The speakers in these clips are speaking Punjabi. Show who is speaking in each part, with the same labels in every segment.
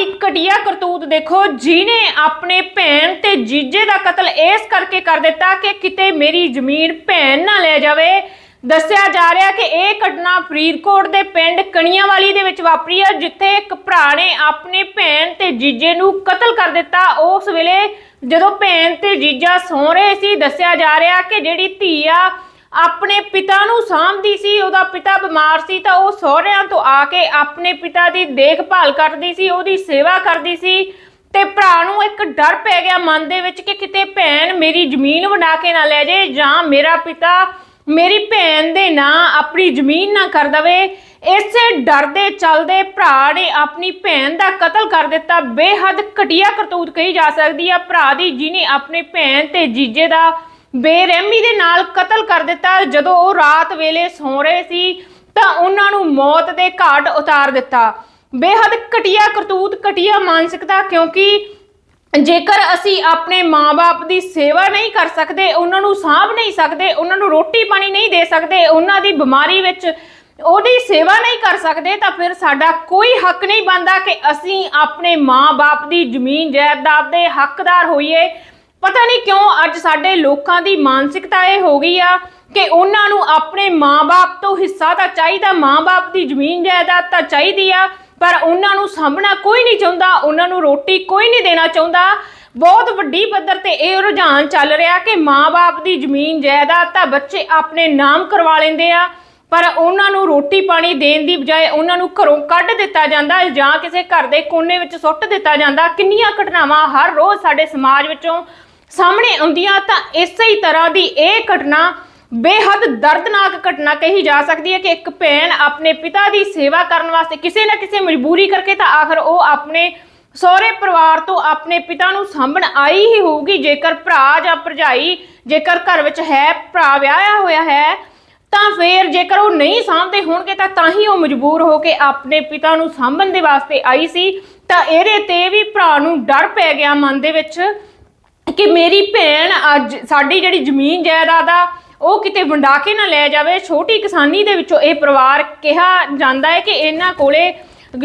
Speaker 1: ਦੀ ਘਟੀਆ ਕਰਤੂਤ ਦੇਖੋ ਜਿਨੇ ਆਪਣੇ ਭੈਣ ਤੇ ਜੀਜੇ ਦਾ ਕਤਲ ਇਸ ਕਰਕੇ ਕਰ ਦਿੱਤਾ ਕਿ ਕਿਤੇ ਮੇਰੀ ਜ਼ਮੀਨ ਭੈਣ ਨਾ ਲੈ ਜਾਵੇ। ਦੱਸਿਆ ਜਾ ਰਿਹਾ ਕਿ ਇਹ ਘਟਨਾ ਫਰੀਦਕੋਟ ਦੇ ਪਿੰਡ ਕਣੀਆਂਵਾਲੀ ਦੇ ਵਿੱਚ ਵਾਪਰੀ ਹੈ, ਜਿੱਥੇ ਇੱਕ ਭਰਾ ਨੇ ਆਪਣੀ ਭੈਣ ਤੇ ਜੀਜੇ ਨੂੰ ਕਤਲ ਕਰ ਦਿੱਤਾ। ਉਸ ਵੇਲੇ ਜਦੋਂ ਭੈਣ ਤੇ ਜੀਜਾ ਸੌਂ ਰਹੇ ਸੀ, ਦੱਸਿਆ ਜਾ ਰਿਹਾ ਕਿ ਜਿਹੜੀ ਧੀ ਆ ਆਪਣੇ ਪਿਤਾ ਨੂੰ ਸਾਂਭਦੀ ਸੀ, ਉਹਦਾ ਪਿਤਾ ਬਿਮਾਰ ਸੀ ਤਾਂ ਉਹ ਸਹੁਰਿਆਂ ਤੋਂ ਆ ਕੇ ਆਪਣੇ ਪਿਤਾ ਦੀ ਦੇਖਭਾਲ ਕਰਦੀ ਸੀ, ਉਹਦੀ ਸੇਵਾ ਕਰਦੀ ਸੀ ਤੇ ਭਰਾ ਨੂੰ ਇੱਕ ਡਰ ਪੈ ਗਿਆ ਮਨ ਦੇ ਵਿੱਚ ਕਿ ਕਿਤੇ ਭੈਣ ਮੇਰੀ ਜ਼ਮੀਨ ਵੰਡਾ ਕੇ ਨਾ ਲੈ ਜੇ ਜਾਂ ਮੇਰਾ ਪਿਤਾ ਮੇਰੀ ਭੈਣ ਦੇ ਨਾਂ ਆਪਣੀ ਜ਼ਮੀਨ ਨਾ ਕਰ ਦਵੇ। ਇਸੇ ਡਰ ਦੇ ਚੱਲਦੇ ਭਰਾ ਨੇ ਆਪਣੀ ਭੈਣ ਦਾ ਕਤਲ ਕਰ ਦਿੱਤਾ। ਬੇਹੱਦ ਘਟੀਆ ਕਰਤੂਤ ਕਹੀ ਜਾ ਸਕਦੀ ਆ ਭਰਾ ਦੀ, ਜਿਹਨੇ ਆਪਣੇ ਭੈਣ ਤੇ ਜੀਜੇ ਦਾ ਬੇਰਹਿਮੀ ਦੇ ਨਾਲ ਕਤਲ ਕਰ ਦਿੱਤਾ। ਜਦੋਂ ਉਹ ਰਾਤ ਵੇਲੇ ਸੌਂ ਰਹੇ ਸੀ, ਤਾਂ ਉਹਨਾਂ ਨੂੰ ਮੌਤ ਦੇ ਘਾਟ ਉਤਾਰ ਦਿੱਤਾ। ਬੇਹੱਦ ਘਟੀਆ ਕਰਤੂਤ, ਘਟੀਆ ਮਾਨਸਿਕਤਾ, ਕਿਉਂਕਿ ਜੇਕਰ ਅਸੀਂ ਆਪਣੇ ਮਾਪੇ ਦੀ ਸੇਵਾ ਨਹੀਂ ਕਰ ਸਕਦੇ, ਉਹਨਾਂ ਨੂੰ ਸਾਂਭ ਨਹੀਂ ਸਕਦੇ, ਉਹਨਾਂ ਨੂੰ ਰੋਟੀ ਪਾਣੀ ਨਹੀਂ ਦੇ ਸਕਦੇ, ਉਹਨਾਂ ਦੀ ਬਿਮਾਰੀ ਵਿੱਚ ਉਹਦੀ ਸੇਵਾ ਨਹੀਂ ਕਰ ਸਕਦੇ, ਤਾਂ ਫਿਰ ਸਾਡਾ ਕੋਈ ਹੱਕ ਨਹੀਂ ਬਣਦਾ ਕਿ ਅਸੀਂ ਆਪਣੇ ਮਾਪੇ ਦੀ ਜ਼ਮੀਨ ਜਾਇਦਾਦ ਦੇ ਹੱਕਦਾਰ ਹੋਈਏ। ਪਤਾ ਨਹੀਂ ਅੱਜ ਸਾਡੇ ਲੋਕਾਂ ਦੀ ਮਾਨਸਿਕਤਾ ਇਹ ਹੋ ਗਈ ਆ ਕਿ ਉਹਨਾਂ ਨੂੰ ਆਪਣੇ ਮਾਪੇ ਤੋਂ ਹਿੱਸਾ ਤਾਂ ਚਾਹੀਦਾ ਮਾਪੇ ਦੀ ਜ਼ਮੀਨ ਜਾਇਦਾਦ ਤਾਂ ਚਾਹੀਦੀ ਆ, ਪਰ ਉਹਨਾਂ ਨੂੰ ਸਾਂਭਣਾ ਕੋਈ ਨਹੀਂ ਚਾਹੁੰਦਾ, ਉਹਨਾਂ ਨੂੰ ਰੋਟੀ ਕੋਈ ਨਹੀਂ ਦੇਣਾ ਚਾਹੁੰਦਾ। ਬਹੁਤ ਵੱਡੀ ਪੱਧਰ ਤੇ ਇਹ ਰੁਝਾਨ ਚੱਲ ਰਿਹਾ ਕਿ ਮਾਪੇ ਦੀ ਜ਼ਮੀਨ ਜਾਇਦਾਦ ਤਾਂ ਬੱਚੇ ਆਪਣੇ ਨਾਮ ਕਰਵਾ ਲੈਂਦੇ ਆ, ਪਰ ਉਹਨਾਂ ਨੂੰ ਰੋਟੀ ਪਾਣੀ ਦੇਣ ਦੀ ਬਜਾਏ ਉਹਨਾਂ ਨੂੰ ਘਰੋਂ ਕੱਢ ਦਿੱਤਾ ਜਾਂਦਾ, ਜਾਂ ਕਿਸੇ ਘਰ ਦੇ ਕੋਨੇ ਵਿੱਚ ਸੁੱਟ ਦਿੱਤਾ ਜਾਂਦਾ। ਕਿੰਨੀਆਂ ਘਟਨਾਵਾਂ ਹਰ ਰੋਜ਼ ਸਾਡੇ ਸਮਾਜ ਵਿੱਚੋਂ ਸਾਹਮਣੇ ਆਉਂਦੀਆਂ ਤਾਂ ਇਸੇ ਹੀ ਤਰ੍ਹਾਂ ਦੀ ਇਹ ਘਟਨਾ ਬੇਹੱਦ ਦਰਦਨਾਕ ਘਟਨਾ ਕਹੀ ਜਾ ਸਕਦੀ ਹੈ ਕਿ ਇੱਕ ਭੈਣ ਆਪਣੇ ਪਿਤਾ ਦੀ ਸੇਵਾ ਕਰਨ ਵਾਸਤੇ ਕਿਸੇ ਨਾ ਕਿਸੇ ਮਜਬੂਰੀ ਕਰਕੇ ਤਾਂ ਆਖਰ ਉਹ ਆਪਣੇ ਸਹੁਰੇ ਪਰਿਵਾਰ ਤੋਂ ਆਪਣੇ ਪਿਤਾ ਨੂੰ ਸਾਂਭਣ ਆਈ ਹੀ ਹੋਊਗੀ। ਜੇਕਰ ਭਰਾ ਜਾਂ ਭਰਜਾਈ ਜੇਕਰ ਘਰ ਵਿੱਚ ਹੈ, ਭਰਾ ਵਿਆਹਿਆ ਹੋਇਆ ਹੈ, ਤਾਂ ਫੇਰ ਜੇਕਰ ਉਹ ਨਹੀਂ ਸਾਂਭਦੇ ਹੋਣਗੇ ਤਾਂ ਤਾਂ ਹੀ ਉਹ ਮਜਬੂਰ ਹੋ ਕੇ ਆਪਣੇ ਪਿਤਾ ਨੂੰ ਸਾਂਭਣ ਦੇ ਵਾਸਤੇ ਆਈ ਸੀ। ਤਾਂ ਇਹਦੇ ਤੇ ਵੀ ਭਰਾ ਨੂੰ ਡਰ ਪੈ ਗਿਆ ਮਨ ਦੇ ਵਿੱਚ। ਕਿ ਮੇਰੀ ਭੈਣ ਅੱਜ ਸਾਡੀ ਜਿਹੜੀ ਜ਼ਮੀਨ ਜਾਇਦਾਦ ਆ, ਉਹ ਕਿਤੇ ਵੰਡਾ ਕੇ ਨਾ ਲੈ ਜਾਵੇ। ਛੋਟੀ ਕਿਸਾਨੀ ਦੇ ਵਿੱਚੋਂ ਇਹ ਪਰਿਵਾਰ ਕਿਹਾ ਜਾਂਦਾ ਹੈ ਕਿ ਇਹਨਾਂ ਕੋਲੇ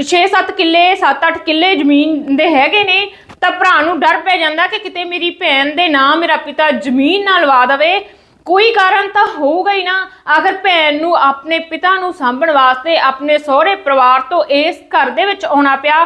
Speaker 1: 6-7 ਕਿੱਲੇ 7-8 ਕਿੱਲੇ ਜ਼ਮੀਨ ਦੇ ਹੈਗੇ ਨੇ। ਤਾਂ ਭਰਾ ਨੂੰ ਡਰ ਪੈ ਜਾਂਦਾ ਕਿ ਕਿਤੇ ਮੇਰੀ ਭੈਣ ਦੇ ਨਾਂ ਮੇਰਾ ਪਿਤਾ ਜ਼ਮੀਨ ਨਾ ਲਵਾ ਦੇਵੇ। ਕੋਈ ਕਾਰਨ ਤਾਂ ਹੋਊਗਾ ਹੀ ਨਾ। ਆਖਰ ਭੈਣ ਨੂੰ ਆਪਣੇ ਪਿਤਾ ਨੂੰ ਸਾਂਭਣ ਵਾਸਤੇ ਆਪਣੇ ਸਹੁਰੇ ਪਰਿਵਾਰ ਤੋਂ ਇਸ ਘਰ ਦੇ ਵਿੱਚ ਆਉਣਾ ਪਿਆ।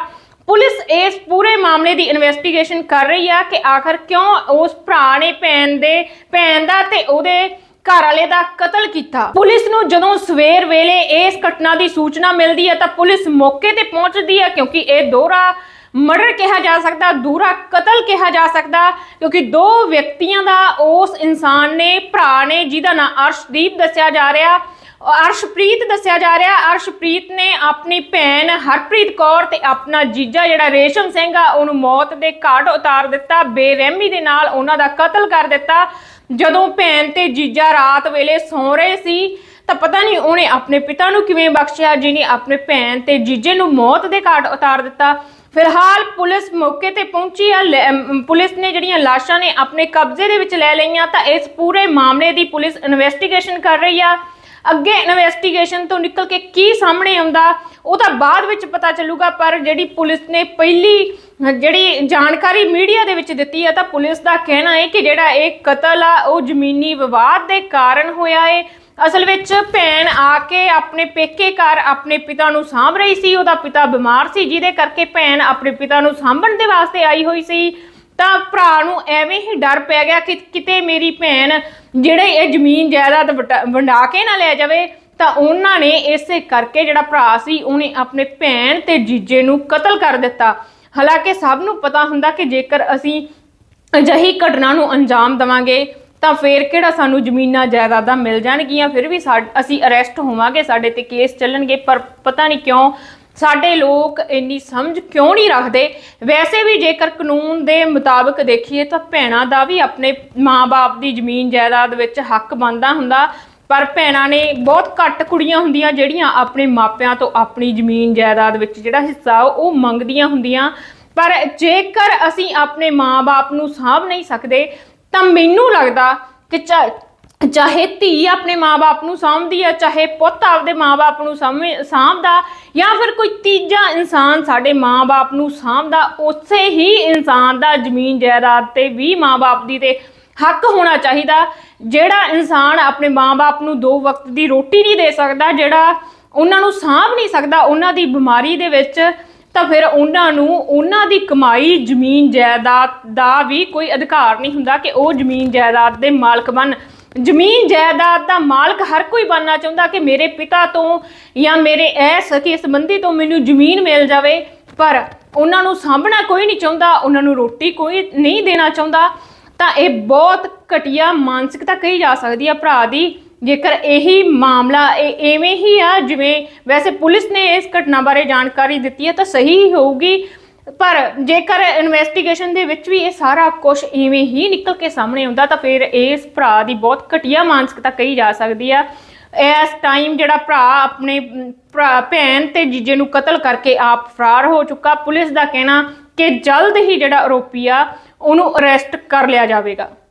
Speaker 1: ਪੁਲਿਸ ਇਸ ਪੂਰੇ ਮਾਮਲੇ ਦੀ ਇਨਵੈਸਟੀਗੇਸ਼ਨ ਕਰ ਰਹੀ ਆ ਕਿ ਆਖਰ ਕਿਉਂ ਉਸ ਭਰਾ ਨੇ ਭੈਣ ਦੇ, ਭੈਣ ਦਾ ਤੇ ਉਹਦੇ ਘਰ ਵਾਲੇ ਦਾ ਕਤਲ ਕੀਤਾ। ਪੁਲਿਸ ਨੂੰ ਜਦੋਂ ਸਵੇਰ ਵੇਲੇ ਇਸ ਘਟਨਾ ਦੀ ਸੂਚਨਾ ਮਿਲਦੀ ਹੈ ਤਾਂ ਪੁਲਿਸ ਮੌਕੇ ਤੇ ਪਹੁੰਚਦੀ ਹੈ ਕਿਉਂਕਿ ਇਹ ਦੋਹਰਾ ਮਰਡਰ ਕਿਹਾ ਜਾ ਸਕਦਾ, ਦੂਰਾ ਕਤਲ ਕਿਹਾ ਜਾ ਸਕਦਾ, ਕਿਉਂਕਿ ਦੋ ਵਿਅਕਤੀਆਂ ਦਾ ਉਸ ਇਨਸਾਨ ਨੇ, ਭਰਾ ਨੇ, ਜਿਹਦਾ ਨਾਮ ਅਰਸ਼ਦੀਪ ਦੱਸਿਆ ਜਾ ਰਿਹਾ। ਅਰਸ਼ਪ੍ਰੀਤ ਦੱਸਿਆ ਜਾ ਰਿਹਾ, ਅਰਸ਼ਪ੍ਰੀਤ ਨੇ ਆਪਣੀ ਭੈਣ ਹਰਪ੍ਰੀਤ ਕੌਰ ਤੇ ਆਪਣਾ ਜੀਜਾ ਜਿਹੜਾ ਰੇਸ਼ਮ ਸਿੰਘ ਆ, ਉਹਨੂੰ ਮੌਤ ਦੇ ਘਾਟ ਉਤਾਰ ਦਿੱਤਾ, ਬੇਰਹਿਮੀ ਦੇ ਨਾਲ ਉਹਨਾਂ ਦਾ ਕਤਲ ਕਰ ਦਿੱਤਾ। ਜਦੋਂ ਭੈਣ ਤੇ ਜੀਜਾ ਰਾਤ ਵੇਲੇ ਸੌਂ ਰਹੇ ਸੀ, ਤਾਂ ਪਤਾ ਨਹੀਂ ਉਹਨੇ ਆਪਣੇ ਪਿਤਾ ਨੂੰ ਕਿਵੇਂ ਬਖਸ਼ਿਆ, ਜਿਹਨੇ ਆਪਣੇ ਭੈਣ ਤੇ ਜੀਜੇ ਨੂੰ ਮੌਤ ਦੇ ਘਾਟ ਉਤਾਰ ਦਿੱਤਾ। ਫਿਲਹਾਲ ਪੁਲਿਸ ਮੌਕੇ ਤੇ ਪਹੁੰਚੀ ਆ, ਲੈ- ਪੁਲਿਸ ਨੇ ਜਿਹੜੀਆਂ ਲਾਸ਼ਾਂ ਨੇ ਆਪਣੇ ਕਬਜ਼ੇ ਦੇ ਵਿੱਚ ਲੈ ਲਈਆਂ, ਤਾਂ ਇਸ ਪੂਰੇ ਮਾਮਲੇ ਦੀ ਪੁਲਿਸ ਇਨਵੈਸਟੀਗੇਸ਼ਨ ਕਰ ਰਹੀ ਆ। ਅੱਗੇ ਇਨਵੈਸਟੀਗੇਸ਼ਨ ਤੋਂ ਨਿਕਲ ਕੇ ਕੀ ਸਾਹਮਣੇ ਆਉਂਦਾ, ਉਹ ਤਾਂ ਬਾਅਦ ਵਿੱਚ ਪਤਾ ਚੱਲੂਗਾ, ਪਰ ਜਿਹੜੀ ਪੁਲਿਸ ਨੇ ਪਹਿਲੀ, ਜਿਹੜੀ ਜਾਣਕਾਰੀ ਮੀਡੀਆ ਦੇ ਵਿੱਚ ਦਿੱਤੀ ਹੈ ਤਾਂ ਪੁਲਿਸ ਦਾ ਕਹਿਣਾ ਹੈ ਕਿ ਜਿਹੜਾ ਇਹ ਕਤਲ ਆ, ਉਹ ਜ਼ਮੀਨੀ ਵਿਵਾਦ ਦੇ ਕਾਰਨ ਹੋਇਆ ਹੈ ਅਸਲ ਵਿੱਚ ਭੈਣ ਆ ਕੇ ਆਪਣੇ ਪੇਕੇ ਘਰ ਆਪਣੇ ਪਿਤਾ ਨੂੰ ਸਾਂਭ ਰਹੀ ਸੀ, ਉਹਦਾ ਪਿਤਾ ਬਿਮਾਰ ਸੀ, ਜਿਹਦੇ ਕਰਕੇ ਭੈਣ ਆਪਣੇ ਪਿਤਾ ਨੂੰ ਸਾਂਭਣ ਦੇ ਵਾਸਤੇ ਆਈ ਹੋਈ ਸੀ। ਤਾਂ ਭਰਾ ਨੂੰ ਐਵੇਂ ਹੀ ਡਰ ਪੈ ਗਿਆ ਕਿ ਕਿਤੇ ਮੇਰੀ ਭੈਣ ਜਿਹੜੇ ਇਹ ਜ਼ਮੀਨ ਜਾਇਦਾਦ ਵੰਡਾ ਕੇ ਨਾ ਲੈ ਜਾਵੇ, ਤਾਂ ਉਹਨਾਂ ਨੇ ਇਸੇ ਕਰਕੇ ਜਿਹੜਾ ਭਰਾ ਸੀ, ਉਹਨੇ ਆਪਣੇ ਭੈਣ ਤੇ ਜੀਜੇ ਨੂੰ ਕਤਲ ਕਰ ਦਿੱਤਾ। ਹਾਲਾਂਕਿ ਸਭ ਨੂੰ ਪਤਾ ਹੁੰਦਾ ਕਿ ਜੇਕਰ ਅਸੀਂ ਅਜਿਹੀ ਘਟਨਾ ਨੂੰ ਅੰਜਾਮ ਦਵਾਂਗੇ, ਤਾਂ ਫੇਰ ਕਿਹੜਾ ਸਾਨੂੰ ਜ਼ਮੀਨਾਂ ਜਾਇਦਾਦਾਂ ਮਿਲ ਜਾਣਗੀਆਂ? ਫਿਰ ਵੀ ਸਾ- ਅਸੀਂ ਅਰੈਸਟ ਹੋਵਾਂਗੇ, ਸਾਡੇ ਤੇ ਕੇਸ ਚੱਲਣਗੇ, ਪਰ ਪਤਾ ਨਹੀਂ ਕਿਉਂ ਸਾਡੇ ਲੋਕ ਇੰਨੀ ਸਮਝ ਕਿਉਂ ਨਹੀਂ ਰੱਖਦੇ? ਵੈਸੇ ਵੀ ਜੇਕਰ ਕਾਨੂੰਨ ਦੇ ਮੁਤਾਬਕ ਦੇਖੀਏ ਤਾਂ ਭੈਣਾਂ ਦਾ ਵੀ ਆਪਣੇ ਮਾਂ-ਬਾਪ ਦੀ ਜ਼ਮੀਨ ਜਾਇਦਾਦ ਵਿੱਚ ਹੱਕ ਬਣਦਾ ਹੁੰਦਾ, ਪਰ ਭੈਣਾਂ ਨੇ ਬਹੁਤ ਘੱਟ ਕੁੜੀਆਂ ਹੁੰਦੀਆਂ ਜਿਹੜੀਆਂ ਆਪਣੇ ਮਾਪਿਆਂ ਤੋਂ ਆਪਣੀ ਜ਼ਮੀਨ ਜਾਇਦਾਦ ਵਿੱਚ ਜਿਹੜਾ ਹਿੱਸਾ ਉਹ ਮੰਗਦੀਆਂ ਹੁੰਦੀਆਂ। ਪਰ ਜੇਕਰ ਅਸੀਂ ਆਪਣੇ ਮਾਂ-ਬਾਪ ਨੂੰ ਸਾਂਭ ਨਹੀਂ ਸਕਦੇ, ਤਾਂ ਮੈਨੂੰ ਲੱਗਦਾ ਕਿ ਚਾ- ਚਾਹੇ ਧੀ ਆਪਣੇ ਮਾਪੇ ਨੂੰ ਸਾਂਭਦੀ ਆ, ਚਾਹੇ ਪੁੱਤ ਆਪਦੇ ਮਾਪੇ ਨੂੰ ਸਾਂਭ- ਸਾਂਭਦਾ ਜਾਂ ਫਿਰ ਕੋਈ ਤੀਜਾ ਇਨਸਾਨ ਸਾਡੇ ਮਾਪੇ ਨੂੰ ਸਾਂਭਦਾ, ਉਸੇ ਹੀ ਇਨਸਾਨ ਦਾ ਜ਼ਮੀਨ ਜਾਇਦਾਦ ਤੇ ਵੀ ਮਾਪੇ ਦੀ ਤੇ ਹੱਕ ਹੋਣਾ ਚਾਹੀਦਾ। ਜਿਹੜਾ ਇਨਸਾਨ ਆਪਣੇ ਮਾਪੇ ਨੂੰ ਦੋ ਵਕਤ ਦੀ ਰੋਟੀ ਨਹੀਂ ਦੇ ਸਕਦਾ, ਜਿਹੜਾ ਉਹਨਾਂ ਨੂੰ ਸਾਂਭ ਨਹੀਂ ਸਕਦਾ, ਉਹਨਾਂ ਦੀ ਬਿਮਾਰੀ ਦੇ ਵਿੱਚ, ਤਾਂ ਫਿਰ ਉਹਨਾਂ ਨੂੰ ਉਹਨਾਂ ਦੀ ਕਮਾਈ ਜ਼ਮੀਨ ਜਾਇਦਾਦ ਦਾ ਵੀ ਕੋਈ ਅਧਿਕਾਰ ਨਹੀਂ ਹੁੰਦਾ ਕਿ ਉਹ ਜ਼ਮੀਨ ਜਾਇਦਾਦ ਦੇ ਮਾਲਕ ਬਣ। ਜ਼ਮੀਨ ਜਾਇਦਾਦ ਦਾ ਮਾਲਕ ਹਰ ਕੋਈ ਬਣਨਾ ਚਾਹੁੰਦਾ ਕਿ ਮੇਰੇ ਪਿਤਾ ਤੋਂ ਜਾਂ ਮੇਰੇ ਐ ਸਕੇ ਸੰਬੰਧੀ ਤੋਂ ਮੈਨੂੰ ਜ਼ਮੀਨ ਮਿਲ ਜਾਵੇ, ਪਰ ਉਹਨਾਂ ਨੂੰ ਸਾਂਭਣਾ ਕੋਈ ਨਹੀਂ ਚਾਹੁੰਦਾ, ਉਹਨਾਂ ਨੂੰ ਰੋਟੀ ਕੋਈ ਨਹੀਂ ਦੇਣਾ ਚਾਹੁੰਦਾ, ਤਾਂ ਇਹ ਬਹੁਤ ਘਟੀਆ ਮਾਨਸਿਕਤਾ ਕਹੀ ਜਾ ਸਕਦੀ ਆ ਭਰਾ ਦੀ। ਜੇਕਰ ਇਹੀ ਮਾਮਲਾ, ਇਹ ਐਵੇਂ ਹੀ ਆ, ਜਿਵੇਂ ਵੈਸੇ ਪੁਲਿਸ ਨੇ ਇਸ ਘਟਨਾ ਬਾਰੇ ਜਾਣਕਾਰੀ ਦਿੱਤੀ ਹੈ ਤਾਂ ਸਹੀ ਹੋਊਗੀ। ਪਰ ਜੇਕਰ ਇਨਵੈਸਟੀਗੇਸ਼ਨ ਦੇ ਵਿੱਚ ਵੀ ਇਹ ਸਾਰਾ ਕੁਝ ਇਵੇਂ ਹੀ ਨਿਕਲ ਕੇ ਸਾਹਮਣੇ ਆਉਂਦਾ, ਤਾਂ ਫਿਰ ਇਸ ਭਰਾ ਦੀ ਬਹੁਤ ਘਟੀਆ ਮਾਨਸਿਕਤਾ ਕਹੀ ਜਾ ਸਕਦੀ ਆ। ਇਸ ਟਾਈਮ ਜਿਹੜਾ ਭਰਾ ਆਪਣੇ ਭਰਾ, ਭੈਣ ਤੇ ਜੀਜੇ ਨੂੰ ਕਤਲ ਕਰਕੇ ਆਪ ਫਰਾਰ ਹੋ ਚੁੱਕਾ, ਪੁਲਿਸ ਦਾ ਕਹਿਣਾ ਕਿ ਜਲਦ ਹੀ ਜਿਹੜਾ ਆਰੋਪੀ ਆ, ਉਹਨੂੰ ਅਰੈਸਟ ਕਰ ਲਿਆ ਜਾਵੇਗਾ।